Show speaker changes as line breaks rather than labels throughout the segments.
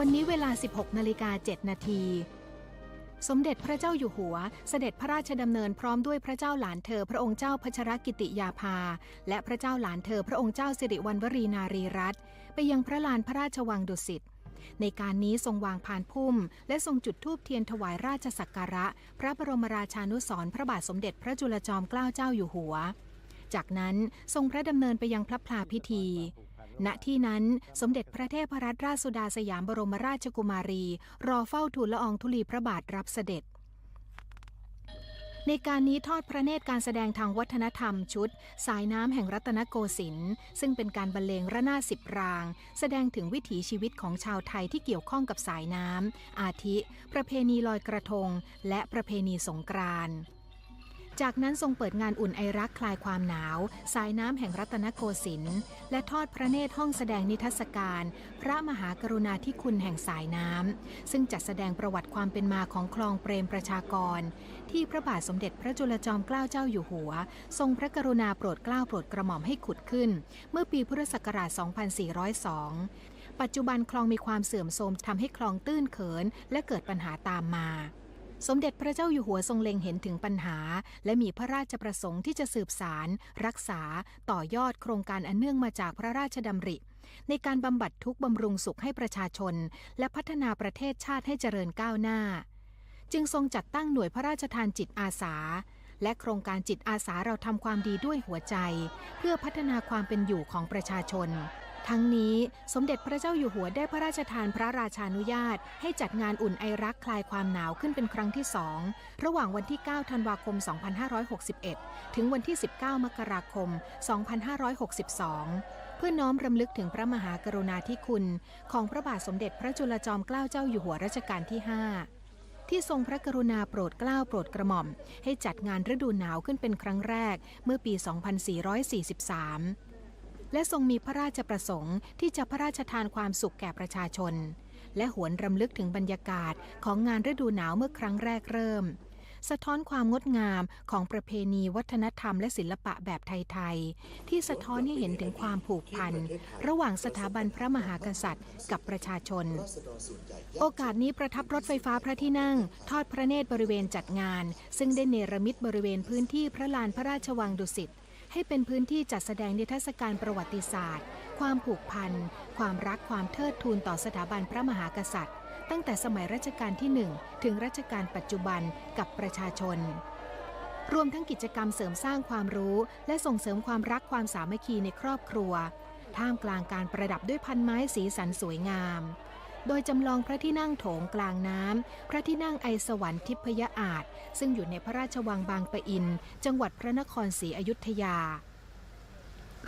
วันนี้เวลา 16นาฬิกา7นาที สมเด็จพระเจ้าอยู่หัว เสด็จพระราชดำเนินพร้อมด้วยพระเจ้าหลานเธอพระองค์เจ้าพัชรกิติยาภา และพระเจ้าหลานเธอพระองค์เจ้าสิริวัณวรีนารีรัตน์ไปยังพระลานพระราชวังดุสิตในการนี้ทรงวางพานพุ่ม และทรงจุดธูปเทียนถวายราชสักการะ พระบรมราชานุสรณ์พระบาทสมเด็จพระจุลจอมเกล้าเจ้าอยู่หัว จากนั้นทรงพระดำเนินไปยังพระพลาพิธี ณที่นั้นสมเด็จพระเทพรัตนราชสุดาสยามบรมราชกุมารี รอเฝ้าทูลละอองธุลีพระบาทรับเสด็จ ในการนี้ทอดพระเนตรการแสดงทางวัฒนธรรมชุด สายน้ำแห่งรัตนโกสินทร์ซึ่งเป็นการบรรเลงระนาดสิบราง แสดงถึงวิถีชีวิตของชาวไทยที่เกี่ยวข้องกับสายน้ำอาทิ ประเพณีลอยกระทง และประเพณีสงกรานต์ จากนั้นทรงเปิดงานอุ่นไอรักคลายความหนาว สายน้ำแห่งรัตนโกสินทร์และทอดพระเนตรห้องแสดงนิทรรศการ พระมหากรุณาธิคุณแห่งสายน้ำซึ่งจัดแสดงประวัติความเป็นมาของคลองเปรมประชากร ที่พระบาทสมเด็จพระจุลจอมเกล้าเจ้าอยู่หัว ทรงพระกรุณาโปรดเกล้าโปรดกระหม่อมให้ขุดขึ้น เมื่อปีพุทธศักราช 2402 ปัจจุบันคลองมีความเสื่อมโทรมทำให้คลองตื้นเขิน และเกิดปัญหาตามมา สมเด็จพระเจ้าอยู่หัวทรงเล็งเห็นถึงปัญหา และมีพระราชประสงค์ที่จะสืบสาร รักษา ต่อยอดโครงการอันเนื่องมาจากพระราชดำริ ในการบำบัดทุกบำรุงสุขให้ประชาชน และพัฒนาประเทศชาติให้เจริญก้าวหน้า จึงทรงจัดตั้งหน่วยพระราชทานจิตอาสา และโครงการจิตอาสาเราทำความดีด้วยหัวใจ เพื่อพัฒนาความเป็นอยู่ของประชาชน ทั้งนี้สมเด็จพระเจ้าอยู่หัวได้พระราชทานพระราชานุญาต ให้จัดงานอุ่นไอรักคลายความหนาวขึ้นเป็นครั้งที่สองระหว่างวันที่ 9 ธันวาคม 2561 ถึงวันที่ 19 มกราคม 2562 เพื่อน้อมรำลึกถึงพระมหากรุณาธิคุณ ของพระบาทสมเด็จพระจุลจอมเกล้าเจ้าอยู่หัวรัชกาลที่ 5ที่ทรงพระกรุณาโปรดเกล้าโปรดกระหม่อม ให้จัดงานฤดูหนาวขึ้นเป็นครั้งแรกเมื่อปี 2443 และทรงมีพระราชประสงค์ที่จะพระราชทานความสุขแก่ประชาชน และหวนรำลึกถึงบรรยากาศของงานฤดูหนาวเมื่อครั้งแรกเริ่ม สะท้อนความงดงามของประเพณีวัฒนธรรมและศิลปะแบบไทยๆ ที่สะท้อนให้เห็นถึงความผูกพัน ระหว่างสถาบันพระมหากษัตริย์ กับประชาชน โอกาสนี้ประทับรถไฟฟ้าพระที่นั่ง ทอดพระเนตรบริเวณจัดงาน ซึ่งได้เนรมิตบริเวณพื้นที่พระลานพระราชวังดุสิต ให้เป็นพื้นที่จัดแสดงนิทรรศการประวัติศาสตร์ ความผูกพัน ความรักความเทิดทูนต่อสถาบันพระมหากษัตริย์ ตั้งแต่สมัยรัชกาลที่หนึ่งถึงรัชกาลปัจจุบันกับประชาชน รวมทั้งกิจกรรมเสริมสร้างความรู้ และส่งเสริมความรักความสามัคคีในครอบครัว ท่ามกลางการประดับด้วยพันไม้สีสันสวยงาม โดยจำลองพระที่นั่งโถงกลางน้ำ พระที่นั่งไอสวรรค์ทิพยอาจ ซึ่งอยู่ในพระราชวังบางปะอิน จังหวัดพระนครศรีอยุธยา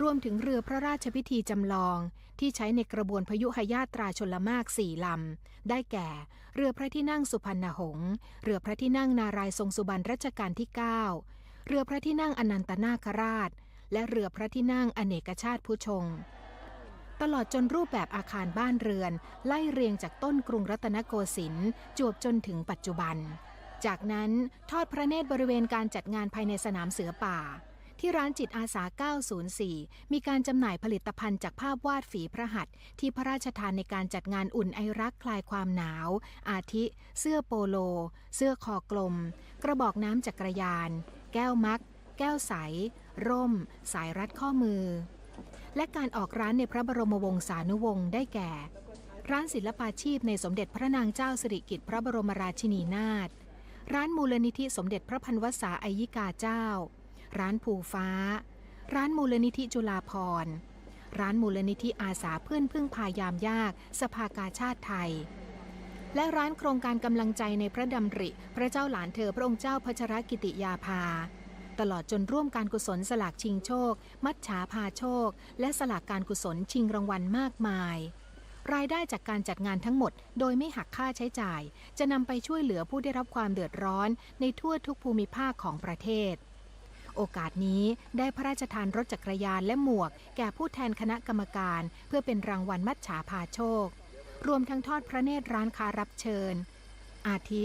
รวมถึงเรือพระราชพิธีจำลอง ที่ใช้ในกระบวนพยุหยาตราชลมากสี่ลำ ได้แก่ เรือพระที่นั่งสุพรรณหงษ์เรือพระที่นั่งนารายทรงสุบรรณรัชกาลที่ 9 เรือพระที่นั่งอนันตนาคราช และเรือพระที่นั่งอเนกชาติผู้ชง ตลอดจนรูปแบบอาคารบ้านเรือน ไล่เรียงจากต้นกรุงรัตนโกสินทร์จวบจนถึงปัจจุบัน จากนั้นทอดพระเนตรบริเวณการจัดงานภายในสนามเสือป่า ที่ร้านจิตอาสา 904 มีการจำหน่ายผลิตภัณฑ์จากภาพวาดฝีพระหัตถ์ที่พระราชทานในการจัดงานอุ่นไอรักคลายความหนาว อาทิ เสื้อโปโล เสื้อคอกลม กระบอกน้ำจักรยาน แก้วมัก แก้วใส ร่ม สายรัดข้อมือ และการออกร้านในพระบรมวงศานุวงศ์ได้แก่ ร้านศิลปาชีพในสมเด็จพระนางเจ้าสิริกิติ์พระบรมราชินีนาถร้านมูลนิธิสมเด็จพระพันวษาอายิกาเจ้า ร้านภูฟ้า ร้านมูลนิธิจุฬาภรร้านมูลนิธิอาสาเพื่อนพึ่งพายามยาก สภากาชาติไทย และร้านโครงการกำลังใจในพระดำริ พระเจ้าหลานเธอพระองค์เจ้าพัชรกิติยาภา ตลอดจนร่วมการกุศลสลากชิงโชค มัจฉาพาโชค และสลากการกุศลชิงรางวัลมากมาย รายได้จากการจัดงานทั้งหมด โดยไม่หักค่าใช้จ่าย จะนำไปช่วยเหลือผู้ได้รับความเดือดร้อนในทั่วทุกภูมิภาคของประเทศ โอกาสนี้ได้พระราชทานรถจักรยานและหมวก แก่ผู้แทนคณะกรรมการ เพื่อเป็นรางวัลมัจฉาพาโชค รวมทั้งทอดพระเนตรร้านค้ารับเชิญ อาทิ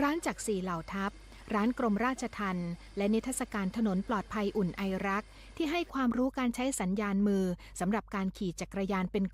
ร้านจักรสี่เหล่าทัพ ร้านกรมราชทัณฑ์และนิทรรศการถนนปลอดภัยอุ่นไอรัก ที่ให้ความรู้การใช้สัญญาณมือสำหรับการขี่จักรยานเป็นกลุ่ม